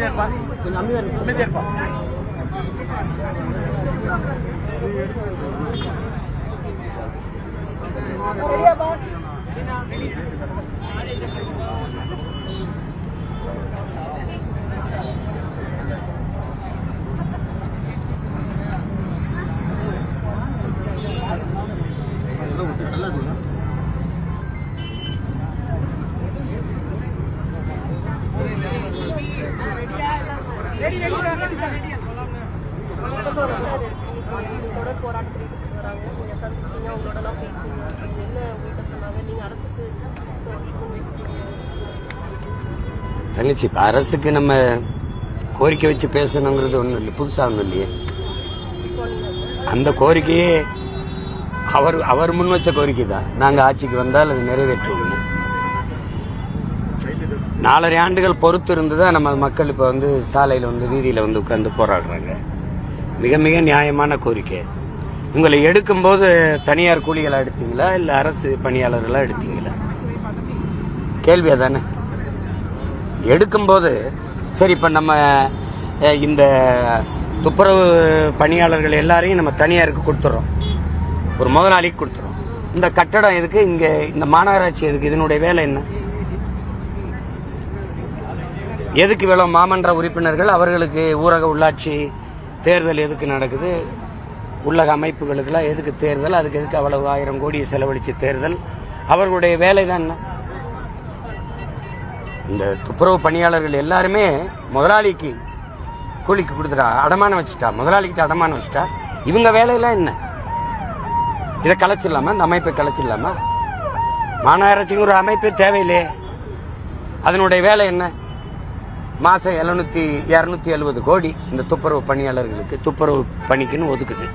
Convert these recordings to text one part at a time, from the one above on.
அமைதியா இருப்பா கொஞ்சம் அமைதியா இருப்பா அமைதியா இருப்பா தங்கச்சி இப்போ அரசுக்கு நம்ம கோரிக்கை வச்சு பேசணுங்கிறது ஒன்றும் இல்லை. புதுசாக ஒன்றும் இல்லையே. அந்த கோரிக்கையே அவர் அவர் முன் வச்ச கோரிக்கை தான். நாங்கள் ஆட்சிக்கு வந்தால் அது நிறைவேற்றுவோம் நாலரை ஆண்டுகள் பொறுத்து இருந்து தான் நம்ம மக்கள் இப்போ வந்து சாலையில் வந்து வீதியில் வந்து உட்கார்ந்து போராடுறாங்க. மிக மிக நியாயமான கோரிக்கை. உங்களை எடுக்கும்போது தனியார் கூலிகளாக எடுத்தீங்களா? இல்லை அரசு பணியாளர்களாக எடுத்தீங்களா? கேள்வியா தானே? எடுக்கும்போது சரி இப்போ நம்ம இந்த துப்புரவு பணியாளர்கள் எல்லாரையும் நம்ம தனியாருக்கு கொடுத்துறோம். ஒரு முதலாளிக்கு கொடுத்துறோம். இந்த கட்டடம் எதுக்கு? இங்கே இந்த மாநகராட்சி எதுக்கு? இதனுடைய வேலை என்ன? எதுக்கு இவ்வளோ மாமன்ற உறுப்பினர்கள்? அவர்களுக்கு ஊரக உள்ளாட்சி தேர்தல் எதுக்கு நடக்குது? உள்ளக அமைப்புகளுக்கெல்லாம் எதுக்கு தேர்தல்? அதுக்கு எதுக்கு அவ்வளவு ஆயிரம் கோடியை செலவழித்து தேர்தல்? அவர்களுடைய வேலை தான் என்ன? இந்த துப்புரவு பணியாளர்கள் எல்லாருமே முதலாளிக்கு கூலிக்கு கொடுத்துட்டா அடமானம் வச்சுட்டா முதலாளிக்கிட்ட அடமானம் வச்சுட்டா இவங்க வேலையெல்லாம் என்ன? இதை கலைச்சிடலாமா? இந்த அமைப்பை கலைச்சிடலாமா? மாநகராட்சிக்கு ஒரு அமைப்பே தேவையில்லையே. அதனுடைய வேலை என்ன? மாதம் எழுநூற்றி இரநூத்தி எழுபது கோடி இந்த துப்புரவு பணியாளர்களுக்கு துப்புரவு பணிக்குன்னு ஒதுக்குது.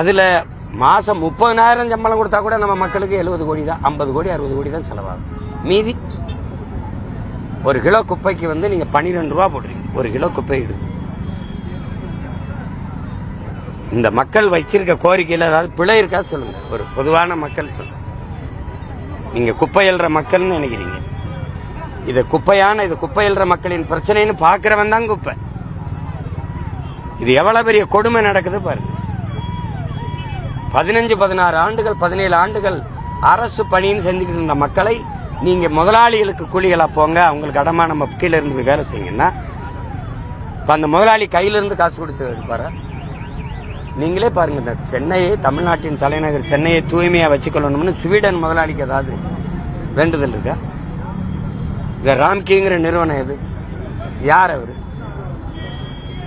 அதில் மாதம் முப்பதனாயிரம் சம்பளம் கொடுத்தா கூட நம்ம மக்களுக்கு எழுபது கோடி தான் ஐம்பது கோடி அறுபது கோடி தான் செலவாகும். மீதி ஒரு கிலோ குப்பைக்கு வந்து நீங்க பன்னிரெண்டு ரூபா போடுறீங்க ஒரு கிலோ குப்பை இடு இந்த மக்கள் வச்சிருக்க கோரிக்கையில் ஏதாவது பிழை இருக்கா சொல்லுங்க. ஒரு பொதுவான மக்கள் சொல்லுங்க நீங்க குப்பை எழுற மக்கள்னு நினைக்கிறீங்க. இது குப்பையான இது குப்பை எழுற மக்களின் பிரச்சனைன்னு பாக்குறவன் தான் குப்பை. இது எவ்வளவு பெரிய கொடுமை நடக்குது பாருங்க. பதினஞ்சு பதினாறு ஆண்டுகள் பதினேழு ஆண்டுகள் அரசு பணின்னு செஞ்சுக்கிட்டு இருந்த மக்களை நீங்கள் முதலாளிகளுக்கு கூலிகளாக போங்க அவங்களுக்கு அடமானம் கீழே இருந்து வேலை செய்யுங்கன்னா இப்போ அந்த முதலாளி கையிலிருந்து காசு கொடுத்து எடுப்பாரா நீங்களே பாருங்கள் இந்த சென்னையை தமிழ்நாட்டின் தலைநகர் சென்னையை தூய்மையாக வச்சுக்கொள்ளணும்னு ஸ்வீடன் முதலாளிக்கு ஏதாவது வேண்டுதல் இருக்கா? இந்த ராம்கிங்கிற நிறுவனம் எது? யார் அவர்?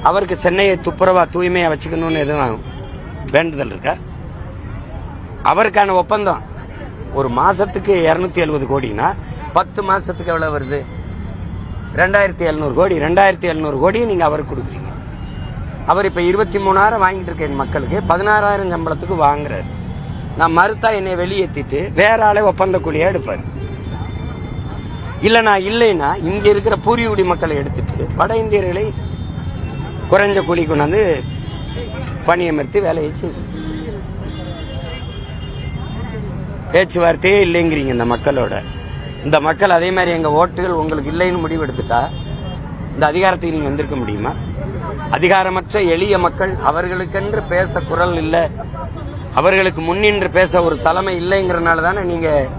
அவருக்கு சென்னையை துப்புரவாக தூய்மையாக வச்சுக்கணும்னு எதுவும் வேண்டுதல் இருக்கா? அவருக்கான ஒப்பந்தம். ஒரு மாசத்துக்கு இரநூத்தி எழுபது கோடினா பத்து மாசத்துக்கு எவ்வளவு வருது? ரெண்டாயிரத்தி எழுநூறு கோடி. ரெண்டாயிரத்தி எழுநூறு கோடியை நீங்க அவருக்கு கொடுக்குறீங்க. அவர் இப்ப இருபத்தி மூணாயிரம் வாங்கிட்டு இருக்க என் மக்களுக்கு பதினாறாயிரம் சம்பளத்துக்கு வாங்குறாரு. நான் மறுத்தா என்னை வெளியேற்றிட்டு வேற ஆளே ஒப்பந்த கூலியா எடுப்பாரு. இல்லை நான் இல்லைன்னா இங்க இருக்கிற பூரியுடி மக்களை எடுத்துட்டு வட இந்தியர்களை குறைஞ்ச கூலி கொண்டாந்து பணியமர்த்தி வேலையை செய்யும் பேச்சுவார்த்தையே இல்லைங்கிறீங்க இந்த மக்களோட. இந்த மக்கள் அதே மாதிரி எங்கள் ஓட்டுகள் உங்களுக்கு இல்லைன்னு முடிவு எடுத்துட்டா இந்த அதிகாரத்தை நீங்கள் வந்திருக்க முடியுமா? அதிகாரமற்ற எளிய மக்கள் அவர்களுக்கென்று பேச குரல் இல்லை. அவர்களுக்கு முன்னின்று பேச ஒரு தலைமை இல்லைங்கிறனால தானே நீங்கள்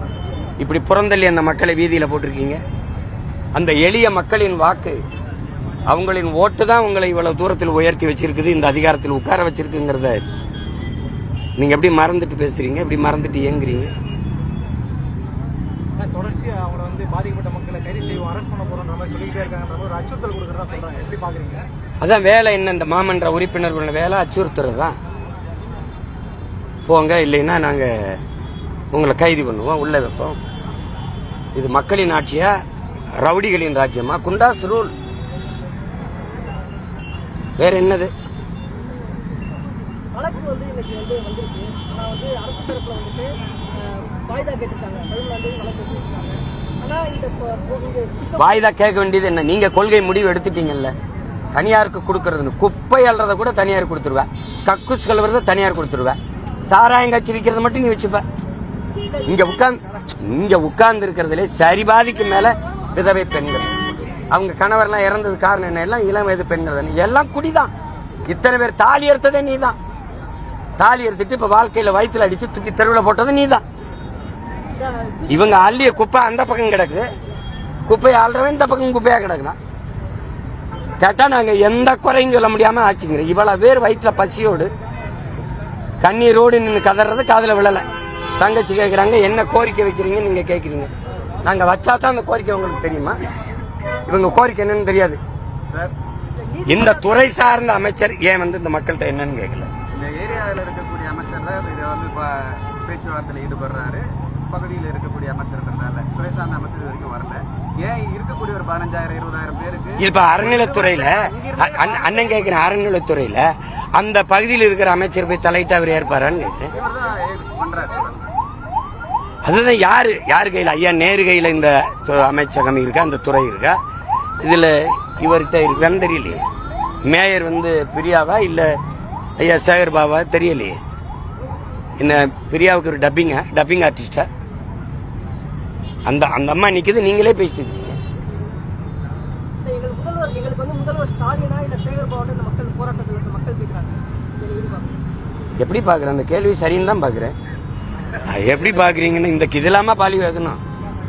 இப்படி புறந்தள்ளி அந்த மக்களை வீதியில் போட்டிருக்கீங்க? அந்த எளிய மக்களின் வாக்கு அவங்களின் ஓட்டு தான் உங்களை இவ்வளவு தூரத்தில் உயர்த்தி வச்சிருக்குது இந்த அதிகாரத்தில் உட்கார வச்சிருக்குங்கிறத நீங்க எப்படி மறந்துட்டு பேசுறீங்க? எப்படி மறந்துட்டு இயங்குறீங்க? தொடர்ச்சி அவங்கள வந்து பாதிக்கப்பட்ட மக்களை கைது செய்வோம் அரெஸ்ட் பண்ண போறோம் மாதிரி சொல்லிக்கிட்டே இருக்காங்க ஒரு அச்சுறுத்தல் கொடுக்கறதா சொல்றாங்க. எப்படி பாக்குறீங்க? அதான் வேலை என்ன இந்த மாமன்ற உறுப்பினர்களோட வேலை? அச்சுறுத்துறது தான். போங்க இல்லைன்னா நாங்க உங்களை கைது பண்ணுவோம் உள்ள வைப்போம். இது மக்களின் ஆட்சியா? ரவுடிகளின் ராஜ்யமா? குண்டாஸ் ரூல். வேற என்னது? வழக்கு வந்து இன்னைக்கு வந்து வந்திருக்கு. ஆனால் வந்து அரசு தரப்பில் வந்துட்டு வாய்தா கேட்டிருக்காங்க. தமிழ்ல வந்து வழக்கு வச்சிருக்காங்க இந்த வாய்தா கேட்க வேண்டியது என்ன? நீங்க கொள்கை முடிவு எடுத்துட்டீங்கல்ல? தனியாருக்கு கொடுக்கறதுன்னு. குப்பை அல்றத கூட தனியார் கொடுத்துருவேன் கக்கூஸ் கழுவுறத தனியார் கொடுத்துருவேன் சாராயம் காய்ச்சி விற்கிறத மட்டும் நீ வச்சுப்ப. இங்க உட்கார்ந்து இங்க உட்கார்ந்து இருக்கிறதுல சரிபாதிக்கு மேல விதவை பெண்கள். அவங்க கணவர்லாம் இறந்தது காரணம் என்ன? எல்லாம் இளம் வயது பெண்கள் எல்லாம் குடிதான். இத்தனை பேர் தாலி எடுத்ததே நீதான். தாலி எடுத்துட்டு இப்ப வாழ்க்கையில வயித்துல அடிச்சு தூக்கி தெருவில் போட்டது நீதான். இவங்க அள்ளிய குப்பை அந்த பக்கம் கிடக்குது குப்பையை ஆள்றவன் இந்த பக்கம் குப்பையா கிடக்குறான் கேட்டா நாங்க எந்த குறையும் சொல்ல முடியாம ஆச்சுங்கிறோம் இவ்வளவு பேர் வயிற்றுல பசியோடு கண்ணீரோடு நின்று கதறது காதுல விழல. தங்கச்சி கேக்குறாங்க என்ன கோரிக்கை வைக்கிறீங்க? நீங்க கேக்குறீங்க. நாங்க வச்சா தான் அந்த கோரிக்கை உங்களுக்கு தெரியுமா? இவங்க கோரிக்கை என்னன்னு தெரியாது. இந்த துறை சார்ந்த அமைச்சர் ஏன் வந்து இந்த மக்கள்கிட்ட என்னன்னு கேட்கல ஏரியாவில் இருக்கக்கூடிய அமைச்சர் தான் இதை வந்து இப்போ பேச்சுவார்த்தையில் ஈடுபடுறாரு. பகுதியில் இருக்கக்கூடிய அமைச்சர்ன்றதால துறை சார்ந்த அமைச்சர் வரைக்கும் வரல. ஏன் இருக்கக்கூடிய ஒரு பதினஞ்சாயிரம் இருபதாயிரம் பேருக்கு இப்ப அறநிலைத்துறையில அண்ணன் கேட்கிற அறநிலைத்துறையில அந்த பகுதியில் இருக்கிற அமைச்சர் போய் தலையிட்டு அவர் ஏற்பாரான்னு கேட்கிறேன் அதுதான் யாரு யாரு கையில? ஐயா நேரு கையில இந்த அமைச்சகம் இருக்கா? அந்த துறை இருக்கா? இதுல இவர்கிட்ட இருக்கான்னு தெரியலையே. மேயர் வந்து பிரியாவா இல்ல ஐயா சேகர் பாபா தெரியலையே. இந்த பிரியாவுக்கு ஒரு டப்பிங்கா டப்பிங் ஆர்டிஸ்டா அந்த அந்த அம்மா நிக்குது நீங்களே பேசிட்டு கேட்கிறாங்க எப்படி பாக்குறேன் அந்த கேள்வி சரின்னு தான் பாக்குறேன். அது எப்படி பாக்குறீங்கன்னு இந்த இதெல்லாம பாலி வைக்கணும்.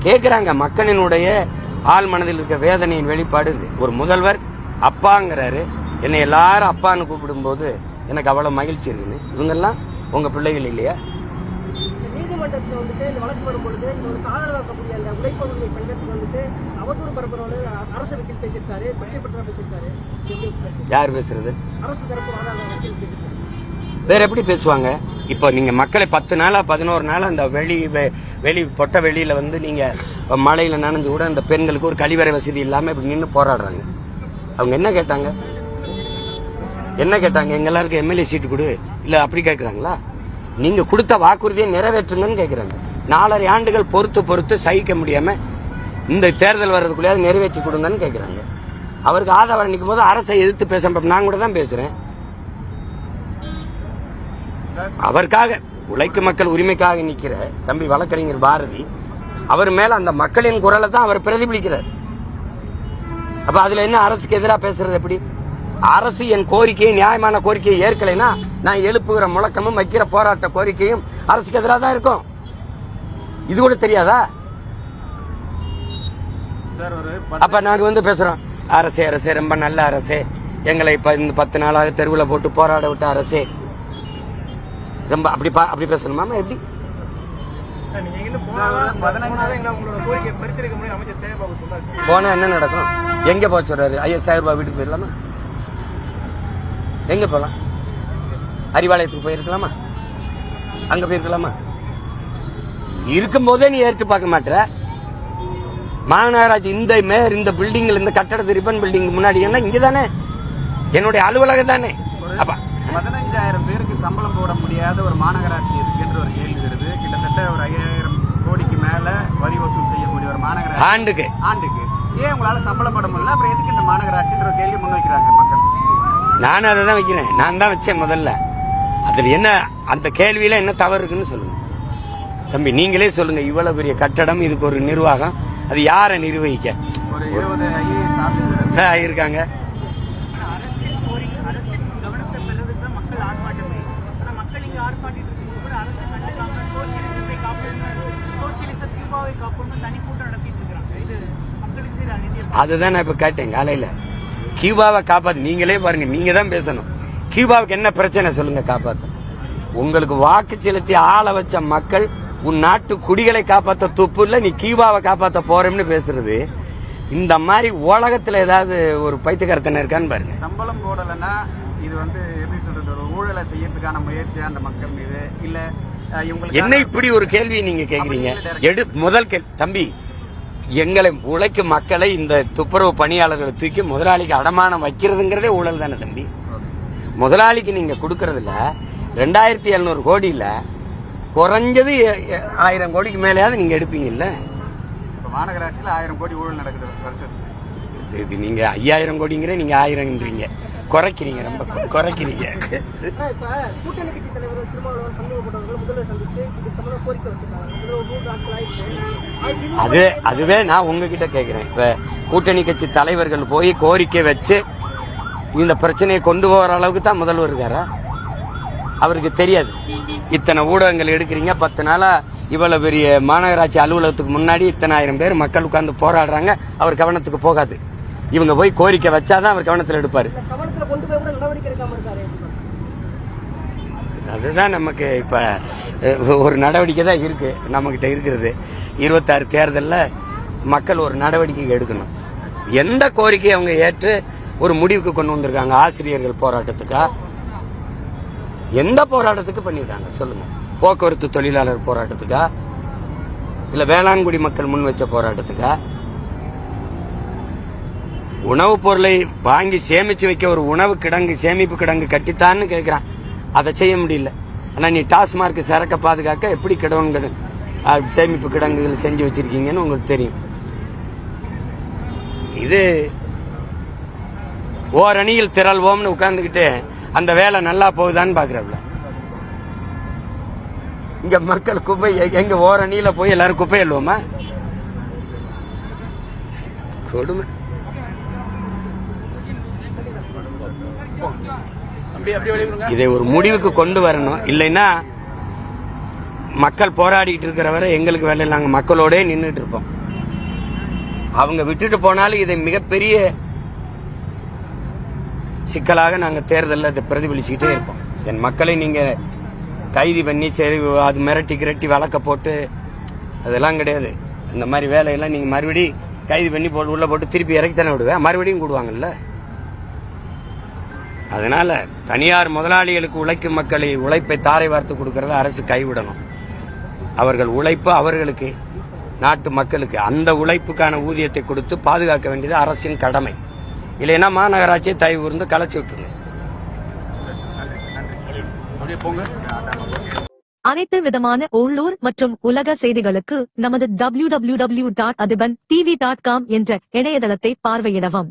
கேக்குறாங்க மக்களினுடைய ஆள் மனதில் இருக்க வேதனையின் வெளிப்பாடு ஒரு முதல்வர் அப்பாங்கிறாரு. என்னை எல்லாரும் அப்பான்னு கூப்பிடும்போது எனக்கு அவ்வளவு மகிழ்ச்சி இருக்குன்னு. இவங்கெல்லாம் உங்க பிள்ளைகள் இல்லையா? இந்த நீதிமன்றத்தில் வந்துட்டு இந்த வழக்கு வரும் பொழுது இவங்களுக்கு ஆதரவாக்கக்கூடிய அந்த உழைப்பாளர்கள் சங்கத்துக்கு வந்துட்டு அவதூறு பரப்புறவங்க அரசு வக்கீல் பேசியிருக்காரு கொச்சை பற்ற பேசியிருக்காரு. எப்படி இருக்கு? யார் பேசுறது? அரசு தரப்பு வாதாட வக்கீல் பேசியிருக்காரு. வேற எப்படி பேசுவாங்க? இப்போ நீங்க மக்களை பத்து நாளா பதினோரு நாளா அந்த வெளி வெளி பொட்ட வெளியில வந்து நீங்க மழையில நனைஞ்சு கூட அந்த பெண்களுக்கு ஒரு கழிவறை வசதி இல்லாம இப்படி நின்று போராடுறாங்க. அவங்க என்ன கேட்டாங்க? என்ன கேட்டாங்க? எங்க எல்லாருக்கும் எம்எல்ஏ சீட்டு கொடு. இல்லை அப்படி கேட்குறாங்களா நீங்கள் கொடுத்த வாக்குறுதியை நிறைவேற்றுங்கன்னு கேட்குறாங்க நாலரை ஆண்டுகள் பொறுத்து பொறுத்து சகிக்க முடியாமல் இந்த தேர்தல் வர்றதுக்குள்ளேயாவது நிறைவேற்றி கொடுங்கன்னு கேட்குறாங்க அவருக்கு ஆதரவு நிற்கும் போது அரசை எதிர்த்து பேச நான் கூட தான் பேசுகிறேன் அவருக்காக உழைக்கும் மக்கள் உரிமைக்காக நிற்கிற தம்பி வழக்கறிஞர் பாரதி அவர் மேல அந்த மக்களின் குரலை தான் அவர் பிரதிபலிக்கிறார். அப்ப அதுல என்ன அரசுக்கு எதிராக பேசுறது எப்படி? அரசு என் கோரிக்கையை நியாயமான கோரிக்கையை ஏற்கலைன்னா நான் எழுப்புகிற முழக்கமும் வைக்கிற போராட்ட கோரிக்கையும் அரசுக்கு எதிராக தான் இருக்கும். இது கூட தெரியாதா? அப்ப நாங்க வந்து பேசுறோம். அரசே அரசே ரொம்ப நல்ல அரசே. எங்களை இப்ப இந்த பத்து நாளாக தெருவில் போட்டு போராட விட்ட அரசே. ரொம்ப அப்படி அப்படி பேசணுமா எப்படி? போனா என்ன நடக்கும்? எங்க சொல்றாரு? ஐயா சாயிரம் ரூபாய் வீட்டுக்கு போயிடலாமா? எங்க போலாம்? அறிவாலயத்துக்கு போயிருக்கலாமா? அங்க போயிருக்கலாமா? இருக்கும்போதே நீ ஏற்று பார்க்க மாட்டேற. மாநகராட்சி இந்த மேயர் இந்த பில்டிங்ல இந்த கட்டடத்து ரிப்பன் பில்டிங் முன்னாடி என்ன? இங்க தானே என்னுடைய அலுவலகம் தானே அப்ப பதினஞ்சாயிரம் பேருக்கு சம்பளம் போட முடியாத ஒரு மாநகராட்சி இருக்குன்ற ஒரு கேள்வி வருது. கிட்டத்தட்ட ஒரு ஐயாயிரம் கோடிக்கு மேல வரி வசூல் செய்யக்கூடிய ஒரு மாநகராட்சி. ஆண்டுக்கு. ஆண்டுக்கு. ஏன் உங்களால சம்பளம் போட முடியல? அப்புறம் எதுக்கு இந்த மாநகராட்சின்ற கேள்வி முன்வைக்கிறாங்க மக்கள்? நானும் அதை தான் வைக்கிறேன். நான் தான் வச்சேன் முதல்ல. அதுல என்ன அந்த கேள்வியில என்ன தவறு இருக்குன்னு சொல்லுங்க. தம்பி நீங்களே சொல்லுங்க. இவ்வளவு பெரிய கட்டடம் இதுக்கு ஒரு நிர்வாகம். அது யாரை நிர்வகிக்க? இருக்காங்க. அதுதான் நான் இப்ப கேட்டேன் காலையில. கியூபாவை காப்பாத்து. நீங்களே பாருங்க நீங்க தான் பேசணும். கியூபாவுக்கு என்ன பிரச்சனை சொல்லுங்க காப்பாத்து. உங்களுக்கு வாக்கு செலுத்தி ஆள வச்ச மக்கள் உன் நாட்டு குடிகளை காப்பாத்த துப்பு இல்ல நீ கியூபாவை காப்பாத்த போறேன்னு பேசுறது. இந்த மாதிரி உலகத்துல ஏதாவது ஒரு பைத்தியக்காரத்தனை இருக்கான்னு பாருங்க. சம்பளம் போடலைன்னா இது வந்து எப்படி சொல்றது ஒரு ஊழலை செய்யறதுக்கான முயற்சியா அந்த மக்கள் மீது? இல்ல இவங்களுக்கு என்ன இப்படி ஒரு கேள்வியை நீங்க கேக்குறீங்க? எடு முதல் கேள்வி தம்பி எங்களை உழைக்கும் மக்களை இந்த துப்புரவு பணியாளர்களை தூக்கி முதலாளிக்கு அடமானம் வைக்கிறதுங்கிறதே ஊழல் தானே தம்பி. முதலாளிக்கு நீங்க கொடுக்கறதுல ரெண்டாயிரத்தி எழுநூறு கோடியில குறைஞ்சது ஆயிரம் கோடிக்கு மேலேயாவது நீங்க எடுப்பீங்கல்ல? இப்ப மாநகராட்சியில ஆயிரம் கோடி ஊழல் நடக்குது. இது- இது நீங்க ஐயாயிரம் கோடிங்கிற நீங்க ஆயிரம்ன்றீங்க. குறைக்கிறீங்க ரொம்ப குறைக்கிறீங்க. அது அதுவே நான் உங்ககிட்ட கேக்குறேன். இப்ப கூட்டணி கட்சி தலைவர்கள் போய் கோரிக்கை வச்சு இந்த பிரச்சனையை கொண்டு போகிற அளவுக்கு தான் முதல்வர் இருக்காரா? அவருக்கு தெரியாது. இத்தனை ஊடகங்கள் எடுக்கிறீங்க பத்து நாளா இவ்வளவு பெரிய மாநகராட்சி அலுவலகத்துக்கு முன்னாடி இத்தனை ஆயிரம் பேர் மக்கள் உட்கார்ந்து போராடுறாங்க. அவர் கவனத்துக்கு போகாது. இவங்க போய் கோரிக்கை வச்சாதான் அவர் கவனத்தில் எடுப்பாரு இந்த கவனத்துல கொண்டு போய் கூட நடவடிக்கை எடுக்காம இருக்காரு அதுதான் நமக்கு இப்போ ஒரு நடவடிக்கை தான் இருக்குது நம்மக்கிட்ட இருக்கிறது இருபத்தாறு தேர்தலில் மக்கள் ஒரு நடவடிக்கை எடுக்கணும். எந்த கோரிக்கையை அவங்க ஏற்று ஒரு முடிவுக்கு கொண்டு வந்திருக்காங்க ஆசிரியர்கள் போராட்டத்துக்கா? எந்த போராட்டத்துக்கு பண்ணியிருக்காங்க சொல்லுங்கள் போக்குவரத்து தொழிலாளர் போராட்டத்துக்கா? இல்லை வேளாண்குடி மக்கள் முன் வச்ச போராட்டத்துக்கா? உணவுப் பொருளை வாங்கி சேமித்து வைக்க ஒரு உணவு கிடங்கு சேமிப்பு கிடங்கு கட்டித்தான்னு கேட்குறான் அதை செய்ய முடியல. ஆனால் நீ டாஸ்மார்க் சரக்க பாதுகாக்க எப்படி கிடங்கு சேமிப்பு கிடங்குகள் செஞ்சு வச்சிருக்கீங்கன்னு உங்களுக்கு தெரியும். இது ஓரணியில் திரள்வோம்னு உட்காந்துக்கிட்டு அந்த வேலை நல்லா போகுதான்னு பார்க்குறாப்புல இங்கே மக்கள் குப்பை எங்கே ஓரணியில் போய் எல்லாரும் குப்பை எழுவோமா கொடுமை. இதை ஒரு முடிவுக்கு கொண்டு வரணும். இல்லைன்னா மக்கள் போராடிட்டு இருக்கிற வரை எங்களுக்கு வேலை நாங்கள் மக்களோடே நின்றுட்டு இருப்போம். அவங்க விட்டுட்டு போனாலும் இதை மிகப்பெரிய சிக்கலாக நாங்கள் தேர்தலில் இதை பிரதிபலிச்சுக்கிட்டே இருப்போம். என் மக்களை நீங்கள் கைது பண்ணி சரி அது மிரட்டி கிரட்டி வழக்க போட்டு அதெல்லாம் கிடையாது. இந்த மாதிரி வேலையெல்லாம் நீங்கள் மறுபடி கைது பண்ணி போட்டு உள்ளே போட்டு திருப்பி இறக்கி தானே விடுவேன். மறுபடியும் கூடுவாங்கல்ல? அதனால தனியார் முதலாளிகளுக்கு உழைக்கும் மக்களை உழைப்பை தாரை வார்த்து கொடுக்கறத அரசு கைவிடணும். அவர்கள் உழைப்பு அவர்களுக்கு நாட்டு மக்களுக்கு. அந்த உழைப்புக்கான ஊதியத்தை கொடுத்து பாதுகாக்க வேண்டியது அரசின் கடமை. இல்லைன்னா மாநகராட்சியை தயவு இருந்து கலைச்சி விட்டுருங்க. அனைத்து விதமான உள்ளூர் மற்றும் உலக செய்திகளுக்கு நமது www.adiban.tv.com dot Adhiban TV dot com என்ற இணையதளத்தை பார்வையிடவும்.